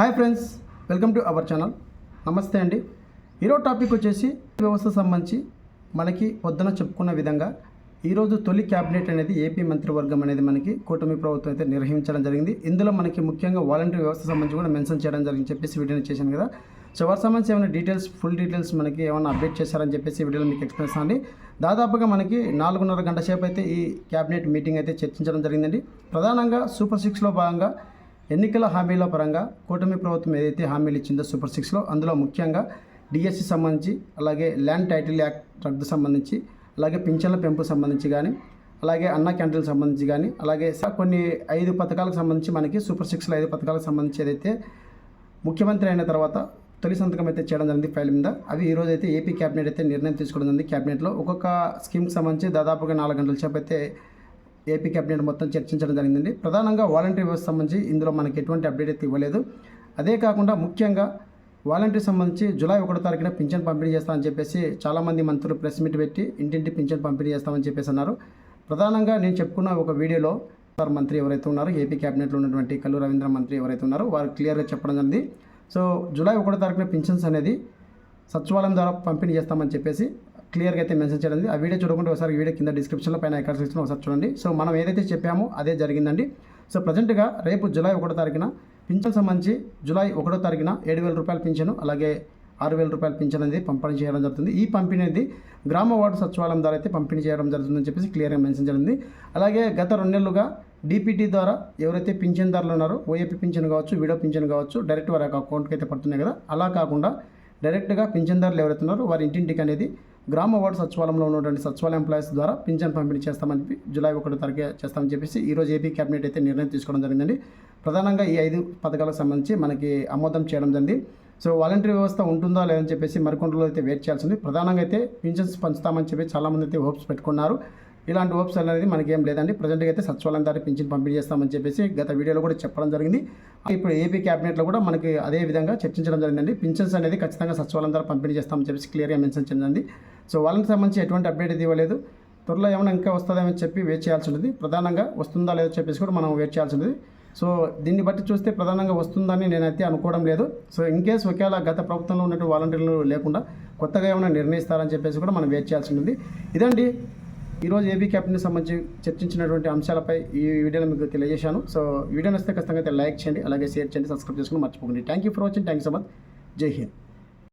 Hi friends welcome to our channel నమస్తే అండి. ఈరోజు టాపిక్ వచ్చేసి వ్యవస్థ సంబంధించి మనకి పొద్దున చెప్పుకున్న విధంగా ఈరోజు తొలి క్యాబినెట్ అనేది ఏపీ మంత్రివర్గం అనేది మనకి కూటమి ప్రభుత్వం అయితే నిర్వహించడం జరిగింది. ఇందులో మనకి ముఖ్యంగా వాలంటీర్ వ్యవస్థ సంబంధించి కూడా మెన్షన్ చేయడం జరిగింది చెప్పేసి వీడియోని చేశాను కదా. సో వాటి సంబంధించి ఏమైనా డీటెయిల్స్ ఫుల్ డీటెయిల్స్ మనకి ఏమైనా అప్డేట్ చేశారని చెప్పేసి వీడియోలో మీకు ఎక్స్ప్లెయిన్ అండి దాదాపుగా మనకి నాలుగున్నర గంట సేపు అయితే ఈ క్యాబినెట్ మీటింగ్ అయితే చర్చించడం జరిగిందండి. ప్రధానంగా సూపర్ సిక్స్లో భాగంగా ఎన్నికల హామీల పరంగా కూటమి ప్రభుత్వం ఏదైతే హామీలు ఇచ్చిందో సూపర్ సిక్స్లో అందులో ముఖ్యంగా డిఎస్సి సంబంధించి అలాగే ల్యాండ్ టైటిల్ యాక్ట్ రద్దు సంబంధించి అలాగే పింఛన్ల పెంపు సంబంధించి కానీ అలాగే అన్న క్యాంటీన్లకు సంబంధించి కానీ అలాగే కొన్ని ఐదు పథకాలకు సంబంధించి మనకి సూపర్ సిక్స్లో ఐదు పథకాలకు సంబంధించి ఏదైతే ముఖ్యమంత్రి అయిన తర్వాత తొలి సంతకం అయితే చేయడం జరిగింది ఫైల్ మీద. అవి ఈ రోజు అయితే ఏపీ క్యాబినెట్ అయితే నిర్ణయం తీసుకోవడం జరిగింది. క్యాబినెట్లో ఒక్కొక్క స్కీమ్కి సంబంధించి దాదాపుగా నాలుగు గంటల సేపు అయితే ఏపీ క్యాబినెట్ మొత్తం చర్చించడం జరిగిందండి. ప్రధానంగా వాలంటీర్ వ్యవస్థ సంబంధించి ఇందులో మనకి ఎటువంటి అప్డేట్ అయితే ఇవ్వలేదు. అదే కాకుండా ముఖ్యంగా వాలంటీర్ సంబంధించి జూలై ఒకటో తారీఖున పింఛన్ పంపిణీ చేస్తామని చెప్పేసి చాలామంది మంత్రులు ప్రెస్ మీట్ పెట్టి ఇంటింటి పింఛన్ పంపిణీ చేస్తామని చెప్పేసి అన్నారు. ప్రధానంగా నేను చెప్పుకున్న ఒక వీడియోలో సార్ మంత్రి ఎవరైతే ఉన్నారో ఏపీ క్యాబినెట్లో ఉన్నటువంటి కల్లు రవీంద్ర మంత్రి ఎవరైతే ఉన్నారో వారు క్లియర్గా చెప్పడం జరిగింది. సో జూలై ఒకటో తారీఖున పింఛన్స్ అనేది సచివాలయం ద్వారా పంపిణీ చేస్తామని చెప్పేసి క్లియర్గా అయితే మెన్షన్ చేయడం ఆ వీడియో చూడకుండా ఒకసారి వీడియో కింద డిస్క్రిప్షన్లో పైన ఎక్కడ ఇస్తున్నా ఒకసారి చూడండి. సో మనం ఏదైతే చెప్పామో అదే జరిగిందండి. సో ప్రజెంట్గా రేపు జూలై ఒకటో తారీఖున పింఛన్ సంబంధించి జూలై ఒకటో తారీఖున ఏడు వేల రూపాయల పింఛను అలాగే ఆరు వేల రూపాయల పింఛన్ అనేది పంపిణీ చేయడం జరుగుతుంది. ఈ పంపిణీ అనేది గ్రామ వార్డు సచివాలయం ద్వారా అయితే పంపిణీ చేయడం జరుగుతుందని చెప్పేసి క్లియర్గా మెన్షన్ జరిగింది. అలాగే గత రెండు నెలలుగా డీపీటీ ద్వారా ఎవరైతే పింఛన్దారులు ఉన్నారో ఓఏపీ పింఛన్ కావచ్చు వీడియో పింఛన్ కావచ్చు డైరెక్ట్ వారి అకౌంట్కి అయితే పడుతున్నాయి కదా. అలా కాకుండా డైరెక్ట్గా పింఛన్దారులు ఎవరైతే ఉన్నారో వారి ఇంటింటికి అనేది గ్రామ వార్డు సచివాలయంలో ఉన్నటువంటి సచివాలయ ఎంప్లాయీస్ ద్వారా పింఛన్ పంపిణీ చేస్తామని చెప్పి జూలై ఒకటో తారీఖు చేస్తామని చెప్పేసి ఈరోజు ఏపీ కేబినెట్ అయితే నిర్ణయం తీసుకోవడం జరిగిందండి. ప్రధానంగా ఈ ఐదు పథకాలకు సంబంధించి మనకి ఆమోదం చేయడం జరిగింది. సో వాలంటీర్ వ్యవస్థ ఉంటుందా లేదని చెప్పేసి మరికొండలో అయితే వెయిట్ చేయాల్సింది ప్రధానంగా అయితే పింఛన్స్ పంచుతామని చెప్పి చాలామంది అయితే హోప్స్ పెట్టుకున్నారు. ఇలాంటి హోప్స్ అనేది మనకేం లేదండి. ప్రజెంట్గా అయితే సచివాలయం ద్వారా పింఛన్ పంపిణీ చేస్తామని చెప్పేసి గత వీడియోలో కూడా చెప్పడం జరిగింది. ఇప్పుడు ఏపీ క్యాబినెట్లో కూడా మనకి అదే విధంగా చర్చించడం జరిగిందండి. పింఛన్స్ అనేది ఖచ్చితంగా సచివాలయం ద్వారా పంపిణీ చేస్తామని చెప్పేసి క్లియర్గా మెన్షన్ చేయండి సో వాళ్ళకి సంబంధించి ఎటువంటి అప్డేట్ ఇది ఇవ్వలేదు. త్వరలో ఏమైనా ఇంకా వస్తుందేమని చెప్పి వెయిట్ చేయాల్సి ఉంటుంది. ప్రధానంగా వస్తుందా లేదో చెప్పేసి కూడా మనం వెయిట్ చేయాల్సి ఉంటుంది. సో దీన్ని బట్టి చూస్తే ప్రధానంగా వస్తుందని నేనైతే అనుకోవడం లేదు. సో ఇన్ కేస్ ఒకవేళ గత ప్రభుత్వంలో ఉన్నట్టు వాలంటీర్లు లేకుండా కొత్తగా ఏమైనా నిర్ణయిస్తారని చెప్పేసి కూడా మనం వెయిట్ చేయాల్సి ఉంటుంది. ఇదండి ఈరోజు ఏబీ క్యాబినెట్ సంబంధించి చర్చించినటువంటి అంశాలపై ఈ వీడియోలో మీకు తెలియజేశాను. సో వీడియో నచ్చితే ఖచ్చితంగా అయితే లైక్ చేయండి అలాగే షేర్ చేయండి సబ్స్క్రైబ్ చేసుకుని మర్చిపోకండి. Thank you for watching thank you so much జై హింద్.